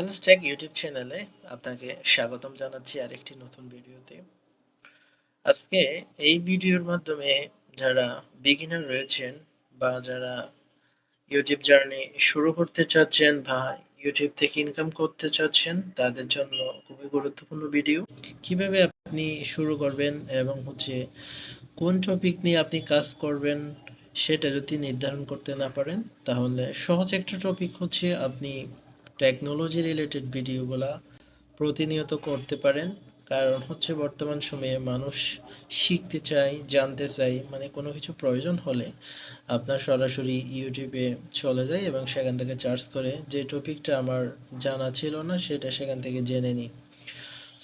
Unstack YouTube চ্যানেলে আপনাকে স্বাগতম জানাচ্ছি আরেকটি নতুন ভিডিওতে। আজকে এই ভিডিওর মাধ্যমে যারা বিগিনার রয়েছেন বা যারা ইউটিউব জার্নি শুরু করতে চাচ্ছেন বা ইউটিউব থেকে ইনকাম করতে চাচ্ছেন, তাদের জন্য খুবই গুরুত্বপূর্ণ ভিডিও কীভাবে আপনি শুরু করবেন এবং হচ্ছে কোন টপিক নিয়ে আপনি কাজ করবেন, সেটা যদি নির্ধারণ করতে না পারেন, তাহলে সহজ একটা টপিক হচ্ছে আপনি টেকনোলজি রিলেটেড ভিডিওগুলা প্রতিনিয়ত করতে পারেন। কারণ হচ্ছে বর্তমান সময়ে মানুষ শিখতে চায়, জানতে চায় মানে কোনো কিছু প্রয়োজন হলে আপনার সরাসরি ইউটিউবে চলে যায় এবং সেখান থেকে চার্জ করে। যে টপিকটা আমার জানা ছিল না, সেটা সেখান থেকে জেনে নিই।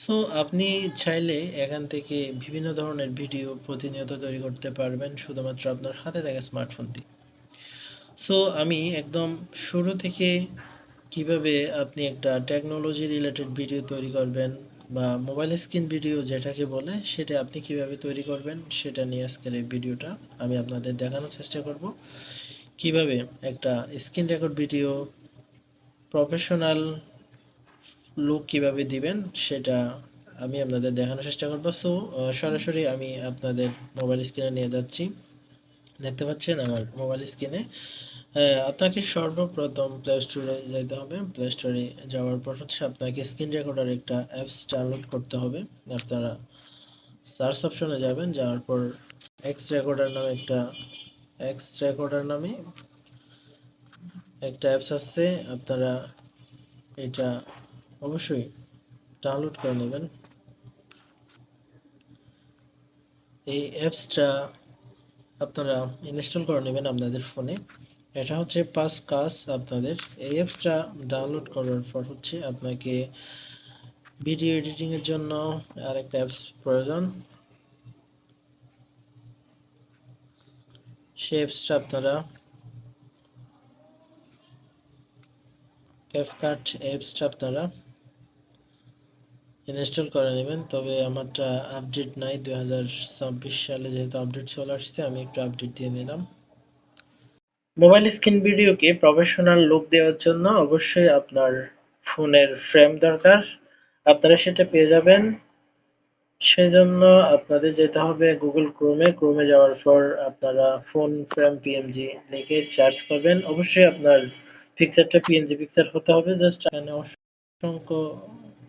সো আপনি চাইলে এখান থেকে বিভিন্ন ধরনের ভিডিও প্রতিনিয়ত তৈরি করতে পারবেন, শুধুমাত্র আপনার হাতে থাকা স্মার্টফোন দিয়ে সো আমি একদম শুরু থেকে কীভাবে আপনি একটা টেকনোলজি রিলেটেড ভিডিও তৈরি করবেন বা মোবাইল স্ক্রিন ভিডিও যেটাকে বলে, সেটা আপনি কীভাবে তৈরি করবেন, সেটা নিয়ে আজকের এই ভিডিওটা আমি আপনাদের দেখানোর চেষ্টা করব। কীভাবে একটা screen record video professional look কীভাবে দিবেন, সেটা আমি আপনাদের দেখানোর চেষ্টা করব। সো সরাসরি আমি আপনাদের মোবাইল স্ক্রিনে নিয়ে যাচ্ছি। দেখতে পাচ্ছেন আমার মোবাইল স্ক্রিনে আপনাকে সর্বপ্রথম প্লে স্টোরে যেতে হবে। প্লে স্টোরে যাওয়ার পর হচ্ছে আপনাকে স্ক্রিন রেকর্ডার একটা অ্যাপস ডাউনলোড করতে হবে। আপনারা সার্চ অপশনে যাবেন, যাওয়ার পর এক্স রেকর্ডার নামে একটা এক্স রেকর্ডার নামে একটা অ্যাপস আছে। আপনারা এটা অবশ্যই ডাউনলোড করে নেবেন। এই অ্যাপসটা আপনারা ইনস্টল করে নেবেন আপনাদের ফোনে এটা হচ্ছে পাঁচ কাজ আপনাদের। এই অ্যাপসটা ডাউনলোড করার পর হচ্ছে আপনাকে ভিডিও এডিটিংয়ের জন্য আর একটা অ্যাপস প্রয়োজন। সেই অ্যাপসটা আপনারা ক্যাফকাট অ্যাপসটা আপনারা ইনস্টল করে নেবেন। তবে আমারটা আপডেট নাই, দুই হাজার ছাব্বিশ সালে যেহেতু আপডেট চলে আসছে, আমি একটু আপডেট দিয়ে নিলাম। মোবাইল স্ক্রিন ভিডিওকে প্রফেশনাল লুক দেওয়ার জন্য অবশ্যই আপনার ফোনের ফ্রেম দরকার। আপনারা সেটা পেয়ে যাবেন। সেজন্য আপনাদের যেতে হবে গুগল ক্রোমে। ক্রোমে যাওয়ার পর আপনারা ফোন, ফ্রেম, পিএনজি লিখে সার্চ করবেন। অবশ্যই আপনার পিকচারটা পিএনজি পিকচার হতে হবে। জাস্ট এখানে অসংখ্য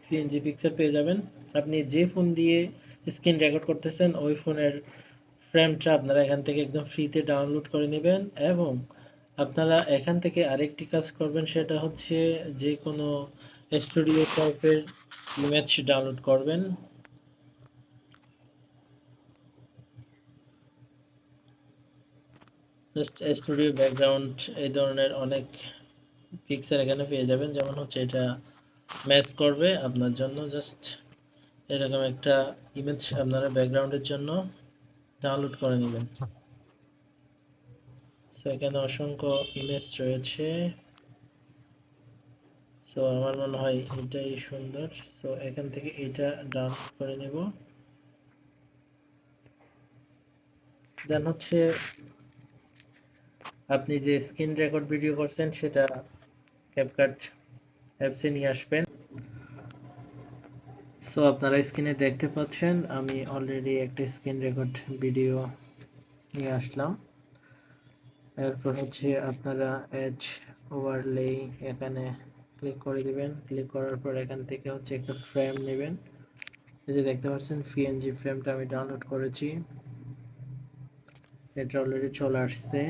পিএনজি পিকচার পেয়ে যাবেন। আপনি যে ফোন দিয়ে স্ক্রিন রেকর্ড করতেছেন, ওই ফোনের ফ্রেমটা আপনারা এখান থেকে একদম ফ্রিতে ডাউনলোড করে নেবেন এবং আপনারা এখান থেকে আরেকটি কাজ করবেন, সেটা হচ্ছে যে কোনো স্টুডিও টাইপের ইমেজ ডাউনলোড করবেন। জাস্ট স্টুডিও ব্যাকগ্রাউন্ড এই ধরনের অনেক পিকচার এখানে পেয়ে যাবেন, যেমন হচ্ছে এটা ম্যাচ করবে আপনার জন্য জাস্ট এরকম একটা ইমেজ আপনারা ব্যাকগ্রাউন্ডের জন্য। ডাউনলোড করে নেবেন। সো এখানে অসংখ্য ইমেজ রয়েছে। সো আমার মনে হয় এটাই সুন্দর। সো এখান থেকে এটা ডাউনলোড করে নেব। দেন হচ্ছে, আপনি যে স্ক্রিন রেকর্ড ভিডিও করছেন, সেটা ক্যাপকাট অ্যাপসে নিয়ে আসবেন। সো আপনারা স্ক্রিনে দেখতে পাচ্ছেন, আমি অলরেডি একটা স্ক্রিন রেকর্ড ভিডিও নিয়ে আসলাম। এরপর হচ্ছে আপনারা এজ ওভারলে এখানে ক্লিক করে দিবেন। ক্লিক করার পর এখান থেকে হচ্ছে একটা ফ্রেম নেবেন। এই যে দেখতে পাচ্ছেন পিএনজি ফ্রেমটা আমি ডাউনলোড করেছি। এটা অলরেডি চলে আসছে।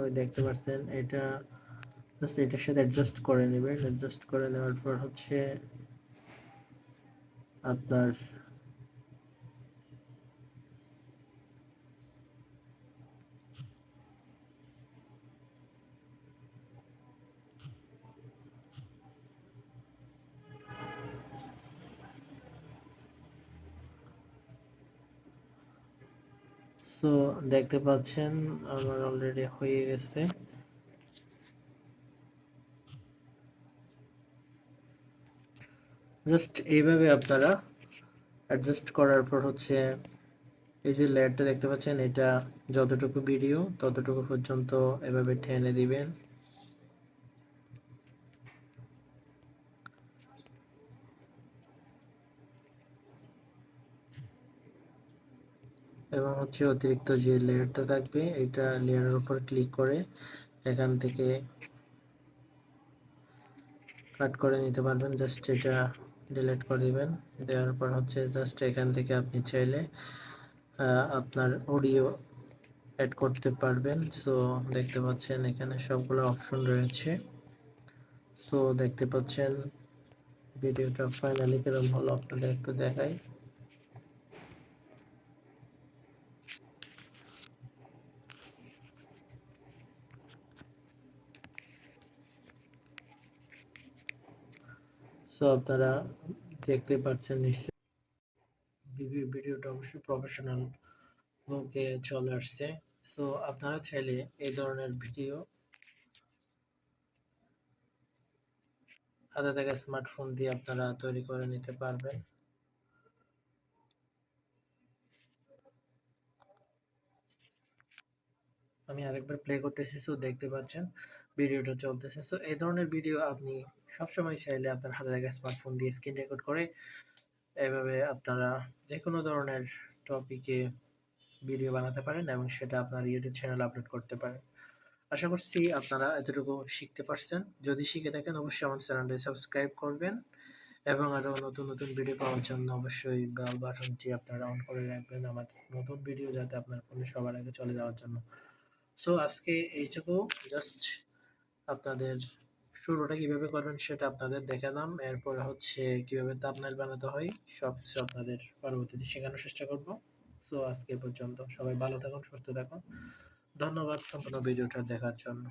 ওই দেখতে পাচ্ছেন, এটা এটার সাথে অ্যাডজাস্ট করে নেবেন। অ্যাডজাস্ট করে নেওয়ার পর হচ্ছে আপনার সো দেখতে পাচ্ছেন আমার অলরেডি হয়ে গেছে। জাস্ট এইভাবে আপনারা অ্যাডজাস্ট করার পর হচ্ছে এই যে লেয়ারটা দেখতে পাচ্ছেন, এটা যতটুকু ভিডিও ততটুকু পর্যন্ত এভাবে টেনে দিবেন। এবং হচ্ছে অতিরিক্ত যে লেয়ারটা থাকবে, এটা লেয়ারের উপর ক্লিক করে এখান থেকে কাট করে নিতে পারবেন। জাস্ট এটা ডিলিট করে দিবেন। দেওয়ার পর হচ্ছে জাস্ট এখান থেকে আপনি চাইলে আপনার অডিও অ্যাড করতে পারবেন। সো দেখতে পাচ্ছেন এখানে সবগুলো অপশন রয়েছে। সো দেখতে পাচ্ছেন ভিডিওটা ফাইনালি কেরম হলো আপনাদের একটু দেখাই। সো আপনারা দেখতে পাচ্ছেন নিশ্চয় ভিডিওটা অবশ্যই প্রফেশনাল লোকে চলে আসছে। সো আপনারা চাইলে এই ধরনের ভিডিও হাতে থাকা স্মার্টফোন দিয়ে আপনারা তৈরি করে নিতে পারবেন। আমি আরেকবার প্লে করতেছি সো দেখতে পাচ্ছেন ভিডিওটা চলতেছে। সো এই ধরনের ভিডিও আপনি সবসময় চাইলে আপনার হাতে থাকা স্মার্টফোন দিয়ে স্ক্রিন রেকর্ড করে এভাবে আপনারা যে কোনো ধরনের টপিকে ভিডিও বানাতে পারেন এবং সেটা আপনার ইউটিউব চ্যানেলে আপলোড করতে পারেন। আশা করছি আপনারা এতটুকু শিখতে পারছেন। যদি শিখে থাকেন, অবশ্যই আমার চ্যানেলটি সাবস্ক্রাইব করবেন এবং আরও নতুন নতুন ভিডিও পাওয়ার জন্য অবশ্যই বেল বাটনটি আপনারা অন করে রাখবেন। আমার নতুন ভিডিও যাতে আপনার ফোনে সবার আগে চলে যাওয়ার জন্য। সো আজকে এইটুকু জাস্ট আপনাদের শুরুটা কীভাবে করবেন সেটা আপনাদের দেখালাম। এরপরে হচ্ছে কীভাবে তাপনাইল বানাতে হয় সব কিছু আপনাদের পরবর্তীতে শেখানোর চেষ্টা করব। সো আজকে পর্যন্ত। সবাই ভালো থাকুন, সুস্থ থাকুন। ধন্যবাদ সম্পূর্ণ ভিডিওটা দেখার জন্য।